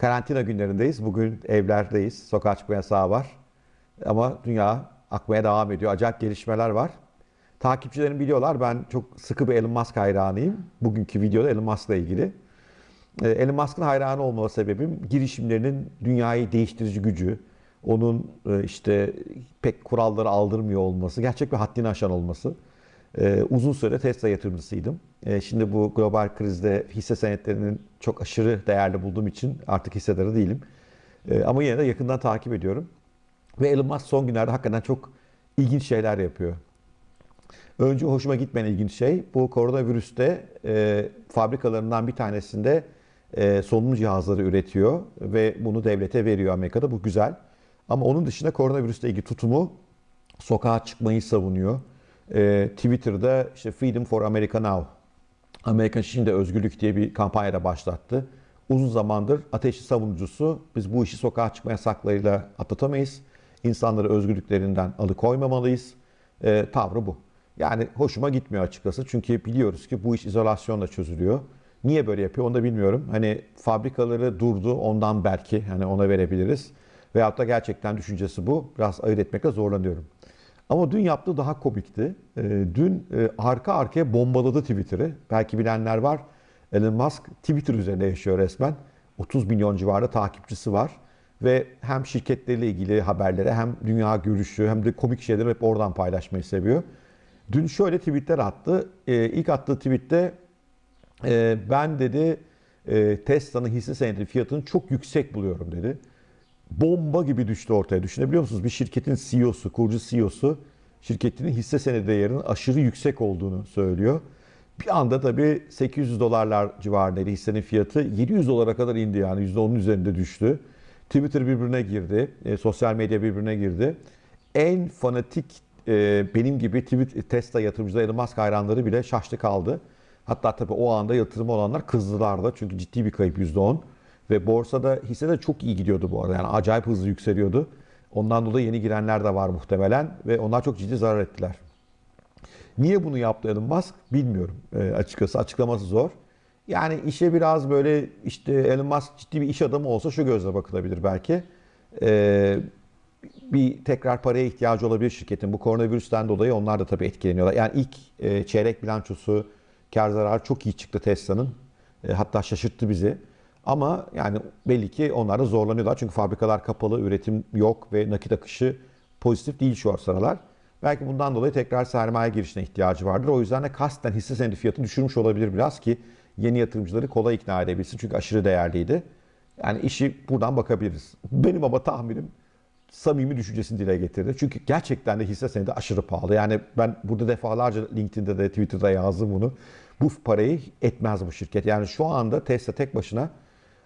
Karantina günlerindeyiz. Bugün evlerdeyiz. Sokağa çıkma yasağı var. Ama dünya akmaya devam ediyor. Acayip gelişmeler var. Takipçilerim biliyorlar ben çok sıkı bir Elon Musk hayranıyım. Bugünkü videoda Elon Musk'la ilgili. Ee, Elon Musk'ın hayranı olma sebebim girişimlerinin dünyayı değiştirici gücü, onun e, işte pek kuralları aldırmıyor olması, gerçek bir haddini aşan olması. Ee, uzun süre Tesla yatırımcısıydım. Ee, şimdi bu global krizde hisse senetlerinin çok aşırı değerli bulduğum için artık hissedarı değilim. Ama yine de yakından takip ediyorum. Ve Elon Musk son günlerde hakikaten çok ilginç şeyler yapıyor. Önce hoşuma gitmeyen ilginç şey bu koronavirüste e, fabrikalarından bir tanesinde e, solunum cihazları üretiyor ve bunu devlete veriyor Amerika'da. Bu güzel. Ama onun dışında koronavirüsle ilgili tutumu sokağa çıkmayı savunuyor. E, Twitter'da işte Freedom for America Now, Amerika şimdi özgürlük diye bir kampanya da başlattı. Uzun zamandır ateşli savunucusu biz bu işi sokağa çıkma yasaklarıyla atlatamayız. İnsanları özgürlüklerinden alıkoymamalıyız. E, tavrı bu. Yani hoşuma gitmiyor açıkçası. Çünkü biliyoruz ki bu iş izolasyonla çözülüyor. Niye böyle yapıyor onu da bilmiyorum. Hani fabrikaları durdu ondan belki hani ona verebiliriz. Veyahut da gerçekten düşüncesi bu. Biraz ayırt etmekte zorlanıyorum. Ama dün yaptığı daha komikti. Ee, dün e, arka arkaya bombaladı Twitter'ı. Belki bilenler var. Elon Musk Twitter üzerinde yaşıyor resmen. 30 milyon civarında takipçisi var. Ve hem şirketleriyle ilgili haberlere hem dünya görüşü hem de komik şeyleri hep oradan paylaşmayı seviyor. Dün şöyle tweetler attı. Ee, ilk attığı tweette e, ben dedi e, Tesla'nın hisse senedi fiyatını çok yüksek buluyorum dedi. Bomba gibi düştü ortaya. Düşünebiliyor musunuz? Bir şirketin CEO'su, kurucu CEO'su şirketinin hisse senedi değerinin aşırı yüksek olduğunu söylüyor. Bir anda tabii 800 dolarlar civarındaydı hissenin fiyatı. 700 dolara kadar indi yani %10'un üzerinde düştü. Twitter birbirine girdi, e, sosyal medya birbirine girdi. En fanatik e, benim gibi tweet, Tesla yatırımcıları Elon Musk hayranları bile şaştı kaldı. Hatta tabii o anda yatırımı olanlar kızdılar da çünkü ciddi bir kayıp %10. Ve borsada hisse de çok iyi gidiyordu bu arada. Yani acayip hızlı yükseliyordu. Ondan dolayı yeni girenler de var muhtemelen ve onlar çok ciddi zarar ettiler. Niye bunu yaptı Elon Musk bilmiyorum e, açıkçası. Açıklaması zor. Yani işe biraz böyle işte Elon Musk ciddi bir iş adamı olsa şu gözle bakılabilir belki. E, bir tekrar paraya ihtiyacı olabilir şirketin. Bu koronavirüsten dolayı onlar da tabii etkileniyorlar. Yani ilk e, çeyrek bilançosu kar zarar çok iyi çıktı Tesla'nın. E, hatta şaşırttı bizi. Ama yani belli ki onlar da zorlanıyorlar. Çünkü fabrikalar kapalı, üretim yok ve nakit akışı pozitif değil şu sıralar. Belki bundan dolayı tekrar sermaye girişine ihtiyacı vardır. O yüzden de kasten hisse senedi fiyatını düşürmüş olabilir biraz ki yeni yatırımcıları kolay ikna edebilsin. Çünkü aşırı değerliydi. Yani işi buradan bakabiliriz. Benim ama tahminim samimi düşüncesini dile getirdi. Çünkü gerçekten de hisse senedi aşırı pahalı. Yani ben burada defalarca LinkedIn'de de Twitter'da yazdım bunu. Bu parayı etmez bu şirket. Yani şu anda Tesla tek başına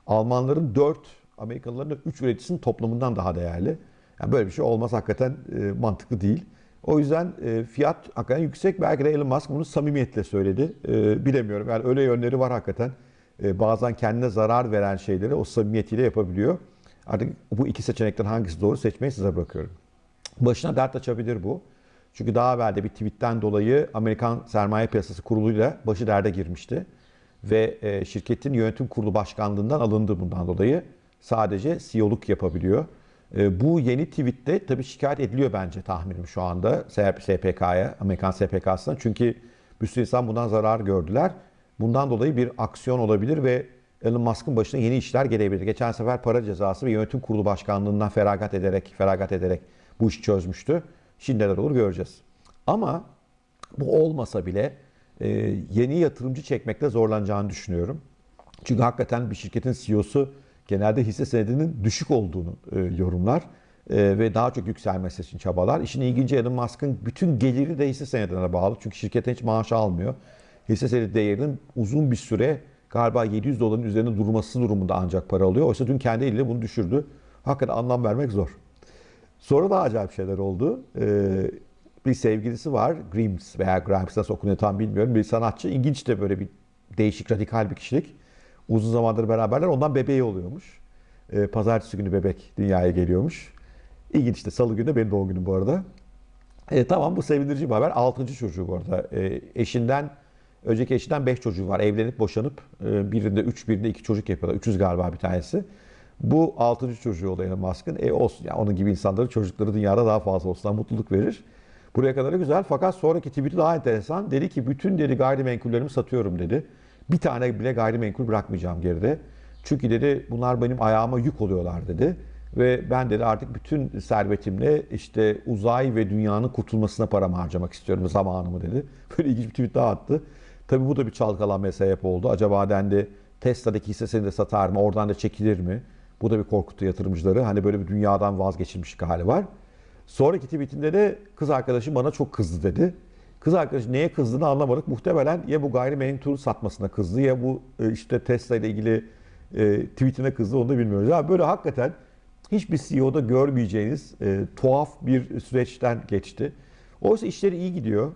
Almanların 4, Amerikalıların da 3 üreticisinin toplamından daha değerli. Yani böyle bir şey olmaz hakikaten e, mantıklı değil. O yüzden e, fiyat hakikaten yüksek. Belki de Elon Musk bunu samimiyetle söyledi. E, bilemiyorum. Yani öyle yönleri var hakikaten. E, bazen kendine zarar veren şeyleri o samimiyetiyle yapabiliyor. Artık bu iki seçenekten hangisi doğru seçmeyi size bırakıyorum. Başına dert açabilir bu. Çünkü daha evvel bir tweetten dolayı Amerikan Sermaye Piyasası Kurulu'yla başı derde girmişti. Ve e, şirketin yönetim kurulu başkanlığından alındı bundan dolayı. Sadece CEO'luk yapabiliyor. E, bu yeni tweette tabii şikayet ediliyor bence tahminim şu anda SPK'ya, Amerikan SPK'sına. Çünkü bir sürü insan bundan zarar gördüler. Bundan dolayı bir aksiyon olabilir ve Elon Musk'ın başına yeni işler gelebilir. Geçen sefer para cezası ve yönetim kurulu başkanlığından feragat ederek, feragat ederek bu işi çözmüştü. Şimdi neler olur göreceğiz. Ama bu olmasa bile yeni yatırımcı çekmekte zorlanacağını düşünüyorum. Çünkü hakikaten bir şirketin CEO'su genelde hisse senedinin düşük olduğunu e, yorumlar e, ve daha çok yükselmesi için çabalar. İşin ilginci Elon Musk'ın bütün geliri de hisse senedine bağlı. Çünkü şirketten hiç maaş almıyor. Hisse senedi değerinin uzun bir süre galiba 700 doların üzerinde durması durumunda ancak para alıyor. Oysa dün kendi eliyle bunu düşürdü. Hakikaten anlam vermek zor. Sonra da acayip şeyler oldu. Ee, bir sevgilisi var. Grimes veya Grimes nasıl okunuyor tam bilmiyorum. Bir sanatçı. İlginç de böyle bir değişik, radikal bir kişilik. Uzun zamandır beraberler. Ondan bebeği oluyormuş. Ee, pazartesi günü bebek dünyaya geliyormuş. İlginç işte. Salı günü de benim doğum günüm bu arada. E, tamam bu sevindirici bir haber. Altıncı çocuğu bu arada. E, eşinden Önceki eşinden 5 çocuğu var. Evlenip boşanıp e, birinde 3, birinde 2 çocuk yapıyorlar. 300 galiba bir tanesi. Bu altıncı çocuğu oldu Elon Musk'ın. E olsun ya onun gibi insanların çocukları dünyada daha fazla olsun mutluluk verir. Buraya kadar da güzel fakat sonraki tweet'i daha enteresan. Dedi ki bütün dedi gayrimenkullerimi satıyorum dedi. Bir tane bile gayrimenkul bırakmayacağım geride. Çünkü dedi bunlar benim ayağıma yük oluyorlar dedi. Ve ben dedi artık bütün servetimle işte uzay ve dünyanın kurtulmasına paramı harcamak istiyorum zamanımı dedi. Böyle ilginç bir tweet daha attı. Tabii bu da bir çalkalanmaya sebep oldu. Acaba dendi Tesla'daki hissesini de satar mı? Oradan da çekilir mi? Bu da bir korkuttu yatırımcıları. Hani böyle bir dünyadan vazgeçilmiş hali var. Sonraki tweetinde de kız arkadaşım bana çok kızdı dedi. Kız arkadaşı neye kızdığını anlamadık. Muhtemelen ya bu gayrimenkul satmasına kızdı ya bu e, işte Tesla ile ilgili e, tweetine kızdı onu da bilmiyoruz. Ya böyle hakikaten hiçbir CEO'da görmeyeceğiniz e, tuhaf bir süreçten geçti. Oysa işleri iyi gidiyor.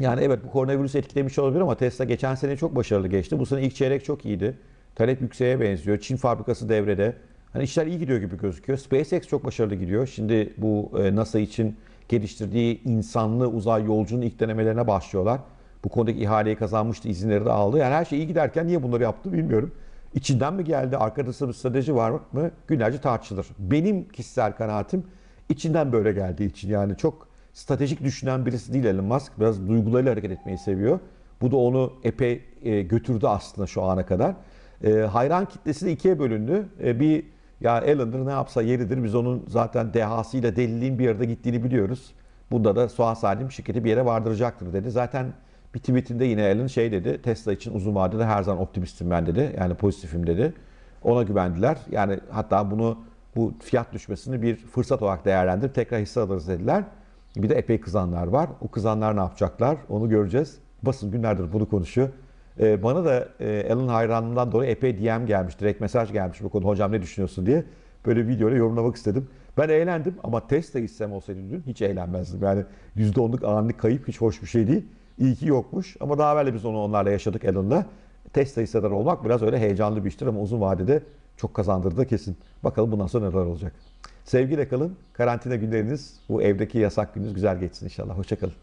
Yani evet bu koronavirüs etkilemiş olabilir ama Tesla geçen sene çok başarılı geçti. Bu sene ilk çeyrek çok iyiydi. Talep yükseğe benziyor. Çin fabrikası devrede. Hani işler iyi gidiyor gibi gözüküyor. SpaceX çok başarılı gidiyor. Şimdi bu e, NASA için geliştirdiği insanlı uzay yolcunun ilk denemelerine başlıyorlar. Bu konudaki ihaleyi kazanmıştı, izinleri de aldı. Yani her şey iyi giderken niye bunları yaptı bilmiyorum. İçinden mi geldi, arkasında bir strateji var mı günlerce tartışılır. Benim kişisel kanaatim içinden böyle geldiği için yani çok stratejik düşünen birisi değil Elon Musk. Biraz duygularıyla hareket etmeyi seviyor. Bu da onu epey e, götürdü aslında şu ana kadar. E, hayran kitlesi de ikiye bölündü. Bir ya Elon'dır ne yapsa yeridir. Biz onun zaten dehasıyla deliliğin bir yerde gittiğini biliyoruz. Bunda da Suha Salim şirketi bir yere vardıracaktır dedi. Zaten bir tweetinde yine Elon şey dedi. Tesla için uzun vadede her zaman optimistim ben dedi. Yani pozitifim dedi. Ona güvendiler. Yani hatta bunu bu fiyat düşmesini bir fırsat olarak değerlendirip tekrar hisse alırız dediler. Bir de epey kızanlar var. O kızanlar ne yapacaklar onu göreceğiz. Basın günlerdir bunu konuşuyor. Ee, bana da e, Elon hayranlığından dolayı epey DM gelmiş, direkt mesaj gelmiş bu konu. Hocam ne düşünüyorsun diye. Böyle videoyla yorumlamak istedim. Ben eğlendim ama Tesla hissem olsaydı dün hiç eğlenmezdim. Yani %10'luk anlık kayıp hiç hoş bir şey değil. İyi ki yokmuş ama daha evvel biz onu onlarla yaşadık Elon'la. Tesla hissedar olmak biraz öyle heyecanlı bir iştir ama uzun vadede çok kazandırdı kesin. Bakalım bundan sonra neler olacak. Sevgiyle kalın. Karantina günleriniz, bu evdeki yasak gününüz güzel geçsin inşallah. Hoşçakalın.